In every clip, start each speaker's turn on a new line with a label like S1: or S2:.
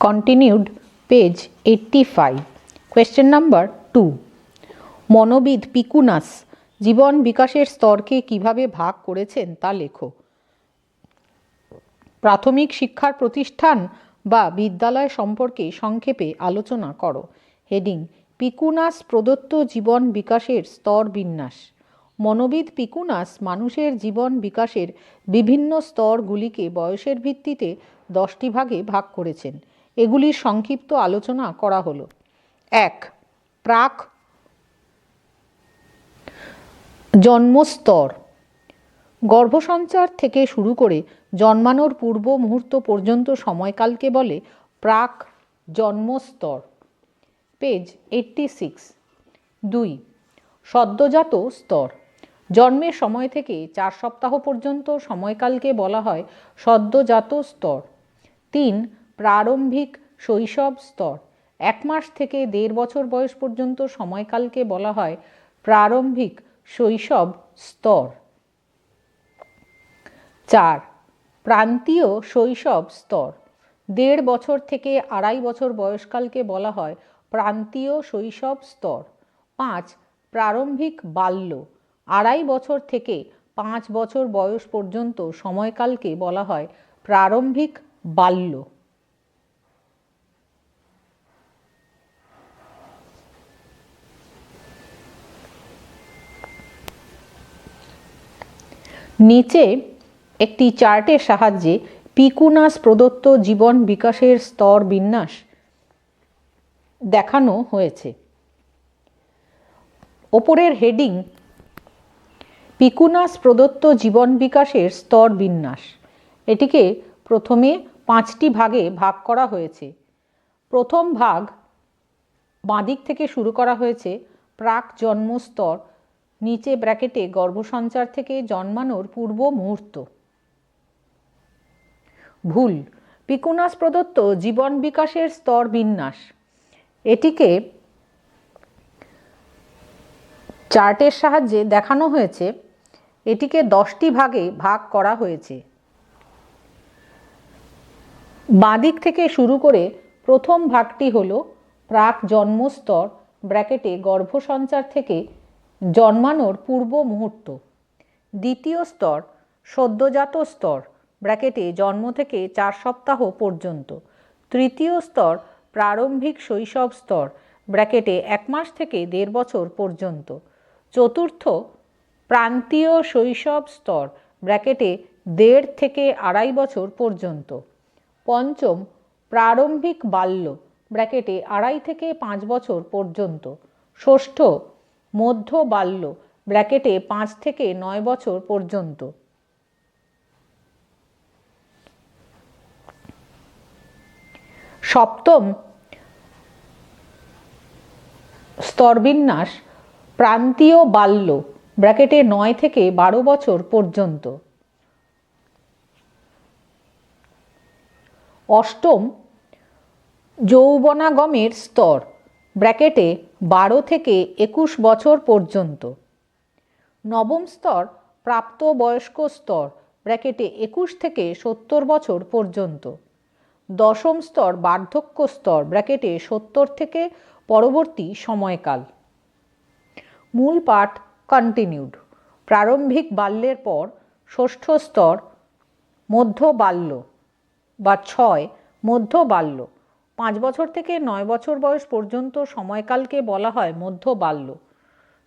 S1: continued page 85 question number 2 মনোবিদ পিকুনাস জীবন বিকাশের স্তরকে কীভাবে ভাগ করেছেন তা লেখো। প্রাথমিক শিক্ষার প্রতিষ্ঠান বা বিদ্যালয় সম্পর্কে সংক্ষেপে আলোচনা করো। হেডিং, পিকুনাস প্রদত্ত জীবন বিকাশের স্তর বিন্যাস। মনোবিদ পিকুনাস মানুষের জীবন বিকাশের বিভিন্ন স্তরগুলিকে বয়সের ভিত্তিতে দশটি ভাগে ভাগ করেছেন। এগুলির সংক্ষিপ্ত আলোচনা করা হলো। এক, প্রাক জন্মস্তর। গর্ভসঞ্চার থেকে শুরু করে জন্মানোর পূর্ব মুহূর্ত পর্যন্ত সময়কালকে বলে প্রাক জন্মস্তর। Page eighty six. দুই, সদ্যজাত স্তর। জন্মের সময় থেকে চার সপ্তাহ পর্যন্ত সময়কালকে বলা হয় সদ্যজাত স্তর। তিন প্রারম্ভিক শৈশব স্তর। এক মাস থেকে দেড় বছর বয়স পর্যন্ত সময়কালকে বলা হয় প্রারম্ভিক শৈশব স্তর। চার, প্রান্তীয় শৈশব স্তর। দেড় বছর থেকে আড়াই বছর বয়সকালকে বলা হয় প্রান্তীয় শৈশব স্তর। পাঁচ, প্রারম্ভিক বাল্য। আড়াই বছর থেকে পাঁচ বছর বয়স পর্যন্ত সময়কালকে বলা হয় প্রারম্ভিক বাল্য। নিচে একটি চার্টের সাহায্যে পিকুনাস প্রদত্ত জীবন বিকাশের স্তর বিন্যাস দেখানো হয়েছে। ওপরের হেডিং, পিকুনাস প্রদত্ত জীবন বিকাশের স্তর বিন্যাস। এটিকে প্রথমে পাঁচটি ভাগে ভাগ করা হয়েছে। প্রথম ভাগ বাঁদিক থেকে শুরু করা হয়েছে প্রাক জন্মস্তর নিচে ব্র্যাকেটে গর্ভসঞ্চার থেকে জন্মানোর পূর্ব মুহূর্ত। ভুল। পিকুনাস প্রদত্ত জীবন বিকাশের স্তর বিন্যাস। এটিকে চার্টের সাহায্যে দেখানো হয়েছে। এটিকে দশটি ভাগে ভাগ করা হয়েছে। বাঁদিক থেকে শুরু করে প্রথম ভাগটি হল প্রাক জন্মস্তর, ব্র্যাকেটে গর্ভসঞ্চার থেকে জন্মানোর পূর্ব মুহূর্ত। দ্বিতীয় স্তর, সদ্যজাত স্তর, ব্র্যাকেটে জন্ম থেকে চার সপ্তাহ পর্যন্ত। তৃতীয় স্তর, প্রারম্ভিক শৈশব স্তর, ব্র্যাকেটে এক মাস থেকে দেড় বছর পর্যন্ত। চতুর্থ, প্রান্তীয় শৈশব স্তর, ব্র্যাকেটে দেড় থেকে আড়াই বছর পর্যন্ত। পঞ্চম, প্রারম্ভিক বাল্য, ব্র্যাকেটে আড়াই থেকে পাঁচ বছর পর্যন্ত। ষষ্ঠ মধ্য বাল্য, ব্র্যাকেটে পাঁচ থেকে নয় বছর পর্যন্ত। সপ্তম স্তরবিন্যাস, প্রান্তীয় বাল্য, ব্র্যাকেটে নয় থেকে বারো বছর পর্যন্ত। অষ্টম যৌবনাগমের স্তর ব্র্যাকেটে বারো থেকে একুশ বছর পর্যন্ত। নবম স্তর, প্রাপ্ত বয়স্ক স্তর, ব্র্যাকেটে একুশ থেকে সত্তর বছর পর্যন্ত। দশম স্তর, বার্ধক্য স্তর, ব্র্যাকেটে সত্তর থেকে পরবর্তী সময়কাল। মূল পাঠ কন্টিনিউড প্রারম্ভিক বাল্যের পর ষষ্ঠ স্তর, মধ্য বাল্য বা ছয়, মধ্য বাল্য। পাঁচ বছর থেকে নয় বছর বয়স পর্যন্ত সময়কালকে বলা হয় মধ্য বাল্য।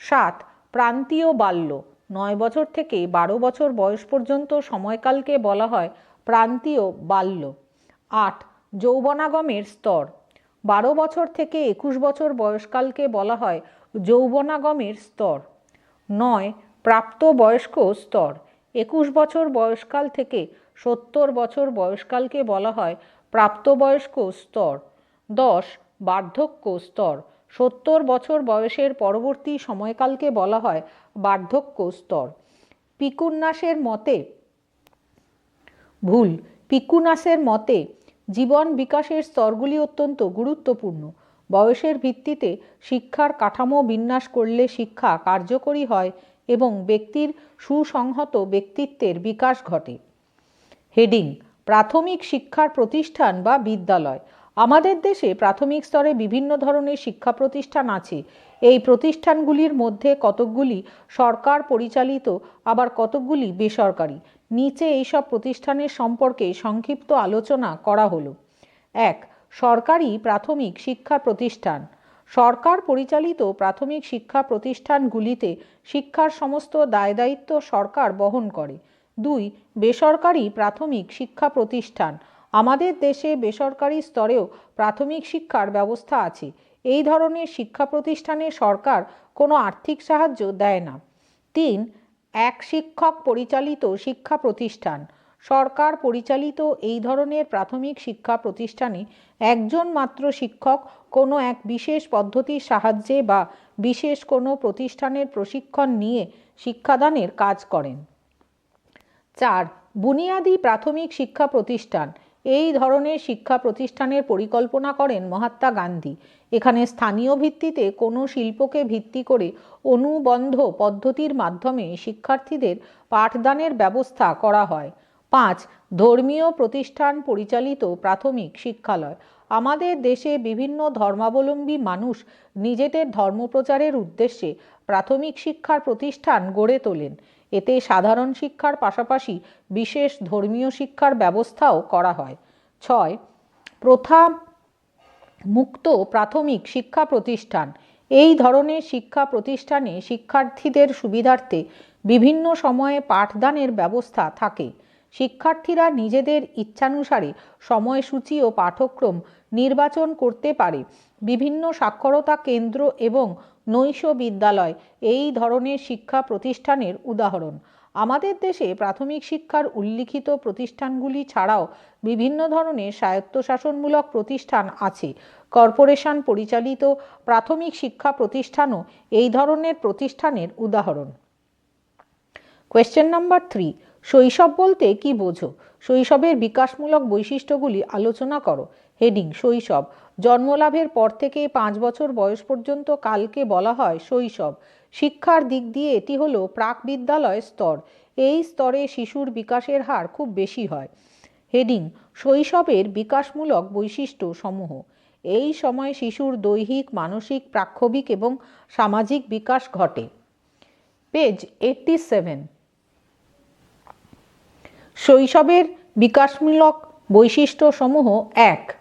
S1: সাত, প্রান্তীয় বাল্য। নয় বছর থেকে বারো বছর বয়স পর্যন্ত সময়কালকে বলা হয় প্রান্তীয় বাল্য। আট, যৌবনাগমের স্তর। বারো বছর থেকে একুশ বছর বয়সকালকে বলা হয় যৌবনাগমের স্তর। নয় প্রাপ্ত বয়স্ক স্তর। একুশ বছর বয়সকাল থেকে সত্তর বছর বয়সকালকে বলা হয় প্রাপ্তবয়স্ক স্তর, দশ, বার্ধক্য স্তর, সত্তর বছর বয়সের পরবর্তী সময়কালকে বলা হয় বার্ধক্য স্তর। পিকুন্নাসের মতে, ভুল পিকুনাসের মতে জীবন বিকাশের স্তরগুলি অত্যন্ত গুরুত্বপূর্ণ। বয়সের ভিত্তিতে শিক্ষার কাঠামো বিন্যাস করলে শিক্ষা কার্যকরী হয় এবং ব্যক্তির সুসংহত ব্যক্তিত্বের বিকাশ ঘটে। হেডিং প্রাথমিক শিক্ষার প্রতিষ্ঠান বা বিদ্যালয়। আমাদের দেশে প্রাথমিক স্তরে বিভিন্ন ধরনের শিক্ষা প্রতিষ্ঠান আছে। এই প্রতিষ্ঠানগুলির মধ্যে কতকগুলি সরকার পরিচালিত, আবার কতকগুলি বেসরকারি। নিচে এইসব প্রতিষ্ঠানের সম্পর্কে সংক্ষিপ্ত আলোচনা করা হলো। এক, সরকারি প্রাথমিক শিক্ষা প্রতিষ্ঠান। সরকার পরিচালিত প্রাথমিক শিক্ষা প্রতিষ্ঠানগুলিতে শিক্ষার সমস্ত দায় দায়িত্ব সরকার বহন করে। দুই, বেসরকারি প্রাথমিক শিক্ষা প্রতিষ্ঠান। আমাদের দেশে বেসরকারি স্তরেও প্রাথমিক শিক্ষার ব্যবস্থা আছে। এই ধরনের শিক্ষা প্রতিষ্ঠানে সরকার কোনো আর্থিক সাহায্য দেয় না। তিন, এক শিক্ষক পরিচালিত শিক্ষা প্রতিষ্ঠান। সরকার পরিচালিত এই ধরনের প্রাথমিক শিক্ষা প্রতিষ্ঠানে একজন মাত্র শিক্ষক কোনো এক বিশেষ পদ্ধতির সাহায্যে বা বিশেষ কোনো প্রতিষ্ঠানের প্রশিক্ষণ নিয়ে শিক্ষাদানের কাজ করেন। চার, বুনিয়াদি প্রাথমিক শিক্ষা প্রতিষ্ঠান। এই ধরনের শিক্ষা প্রতিষ্ঠানের পরিকল্পনা করেন মহাত্মা গান্ধী। এখানে স্থানীয় ভিত্তিতে কোনো শিল্পকে ভিত্তি করে অনুবন্ধ পদ্ধতির মাধ্যমে শিক্ষার্থীদের পাঠদানের ব্যবস্থা করা হয়। পাঁচ, ধর্মীয় প্রতিষ্ঠান পরিচালিত প্রাথমিক শিক্ষালয়। আমাদের দেশে বিভিন্ন ধর্মাবলম্বী মানুষ নিজেদের ধর্মপ্রচারের উদ্দেশ্যে প্রাথমিক শিক্ষার প্রতিষ্ঠান গড়ে তোলেন। এতে সাধারণ শিক্ষার পাশাপাশি বিশেষ ধর্মীয় শিক্ষার ব্যবস্থাও করা হয়। ছয়, প্রথা মুক্ত প্রাথমিক শিক্ষা প্রতিষ্ঠান। এই ধরনের শিক্ষা প্রতিষ্ঠানে শিক্ষার্থীদের সুবিধার্থে বিভিন্ন সময়ে পাঠদানের ব্যবস্থা থাকে। শিক্ষার্থীরা নিজেদের ইচ্ছানুসারে সময়সূচি ও পাঠক্রম নির্বাচন করতে পারে। বিভিন্ন সাক্ষরতা কেন্দ্র এবং নৈশ বিদ্যালয় এই ধরনের শিক্ষা প্রতিষ্ঠানের উদাহরণ। আমাদের দেশে প্রাথমিক শিক্ষার উল্লিখিত প্রতিষ্ঠানগুলি ছাড়াও বিভিন্ন ধরনের স্বায়ত্তশাসনমূলক প্রতিষ্ঠান আছে। কর্পোরেশন পরিচালিত প্রাথমিক শিক্ষা প্রতিষ্ঠানও এই ধরনের প্রতিষ্ঠানের উদাহরণ। কোয়েশ্চেন নাম্বার থ্রি শৈশব বলতে কি বোঝো? শৈশবের বিকাশমূলক বৈশিষ্ট্যগুলি আলোচনা করো। হেডিং, শৈশব। জন্মলাভের পর থেকে পাঁচ বছর বয়স পর্যন্ত কালকে বলা হয় শৈশব। শিক্ষার দিক দিয়ে এটি হলো প্রাক বিদ্যালয় স্তর। এই স্তরে শিশুর বিকাশের হার খুব বেশি হয়। হেডিং, শৈশবের বিকাশমূলক বৈশিষ্ট্য সমূহ। এই সময় শিশুর দৈহিক, মানসিক প্রাক্ষবিক এবং সামাজিক বিকাশ ঘটে। Page eighty seven. শৈশবের বিকাশমূলক বৈশিষ্ট্যসমূহ এক।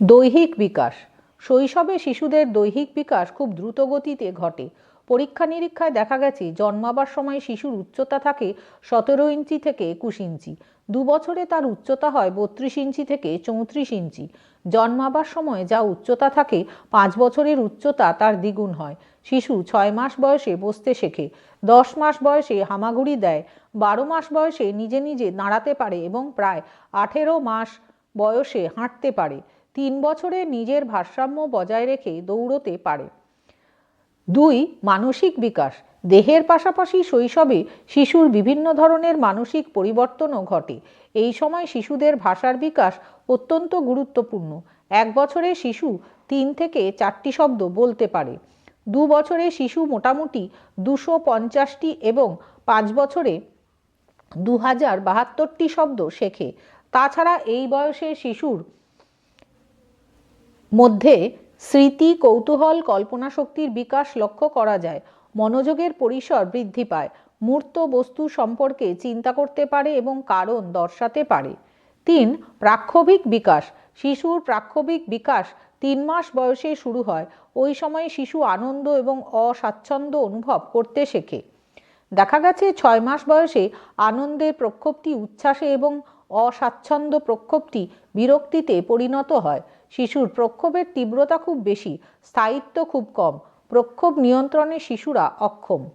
S1: দৈহিক বিকাশ। শৈশবে শিশুদের দৈহিক বিকাশ খুব দ্রুত গতিতে ঘটে। পরীক্ষা নিরীক্ষায় দেখা গেছে, জন্মাবার সময় শিশুর উচ্চতা থাকে সতেরো ইঞ্চি থেকে একুশ ইঞ্চি, দু বছরে তার উচ্চতা হয় বত্রিশ ইঞ্চি থেকে চৌত্রিশ ইঞ্চি। জন্মাবার সময় যা উচ্চতা থাকে, পাঁচ বছরের উচ্চতা তার দ্বিগুণ হয়। শিশু ছয় মাস বয়সে বসতে শেখে, দশ মাস বয়সে হামাগুড়ি দেয়, বারো মাস বয়সে নিজে নিজে দাঁড়াতে পারে এবং প্রায় আঠেরো মাস বয়সে হাঁটতে পারে। তিন বছরে নিজের ভারসাম্য বজায় রেখে দৌড়তে পারে। দুই, মানসিক বিকাশ। দেহের পাশাপাশি শৈশবে শিশুর বিভিন্ন ধরনের মানসিক পরিবর্তনও ঘটে। এই সময় শিশুদের ভাষার বিকাশ অত্যন্ত গুরুত্বপূর্ণ। এক বছরে শিশু তিন থেকে চারটি শব্দ বলতে পারে। দু বছরে শিশু মোটামুটি দুশো পঞ্চাশটি এবং পাঁচ বছরে দু হাজার বাহাত্তরটি শব্দ শেখে। তাছাড়া এই বয়সে শিশুর মধ্যে স্মৃতি, কৌতূহল কল্পনা শক্তির বিকাশ লক্ষ্য করা যায়। মনোযোগের পরিসর বৃদ্ধি পায়। মূর্ত বস্তু সম্পর্কে চিন্তা করতে পারে এবং কারণ দর্শাতে পারে। তিন প্রাক্ষবিক বিকাশ। শিশুর প্রাক্ষবিক বিকাশ তিন মাস বয়সে শুরু হয়। ওই সময় শিশু আনন্দ এবং অস্বাচ্ছন্দ্য অনুভব করতে শেখে। দেখা গেছে ছয় মাস বয়সে আনন্দের প্রক্ষোভটি উচ্ছ্বাসে এবং অস্বাচ্ছন্দ্য প্রক্ষোভটি বিরক্তিতে পরিণত হয়। শিশুর প্রক্ষোভের তীব্রতা খুব বেশি, স্থায়িত্ব খুব কম, প্রক্ষোভ নিয়ন্ত্রণে শিশুরা অক্ষম।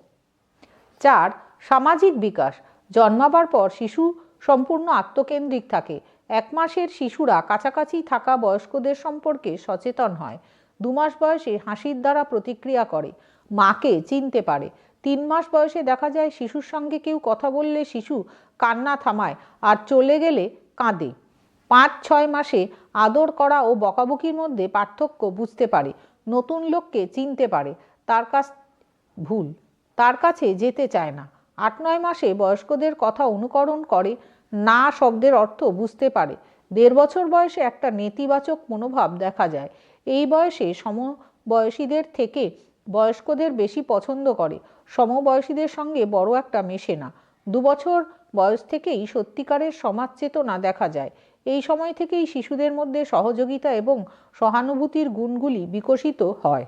S1: চার, সামাজিক বিকাশ। জন্মাবার পর শিশু সম্পূর্ণ আত্মকেন্দ্রিক থাকে। এক মাসের শিশুরা কাছাকাছি থাকা বয়স্কদের সম্পর্কে সচেতন হয়। দু মাস বয়সে হাসির দ্বারা প্রতিক্রিয়া করে। মাকে চিনতে পারে। তিন মাস বয়সে দেখা যায় শিশুর সঙ্গে কেউ কথা বললে শিশু কান্না থামায় আর চলে গেলে কাঁদে। পাঁচ, ছয় মাসে আদর করা ও বকাবকির মধ্যে পার্থক্য বুঝতে পারে, নতুন লোককে চিনতে পারে, তার কাছ, ভুল, তার কাছে যেতে চায় না। আট নয় মাসে বয়স্কদের কথা অনুকরণ করে, না শব্দের অর্থ বুঝতে পারে। দেড় বছর বয়সে একটা নেতিবাচক মনোভাব দেখা যায়। এই বয়সে সমবয়সীদের থেকে বয়স্কদের বেশি পছন্দ করে। সমবয়সীদের সঙ্গে বড় একটা মেশে না। দু বছর বয়স থেকেই সত্যিকারের সমাজ চেতনা দেখা যায়। এই সময় থেকেই শিশুদের মধ্যে সহযোগিতা এবং সহানুভূতির গুণগুলি বিকশিত হয়।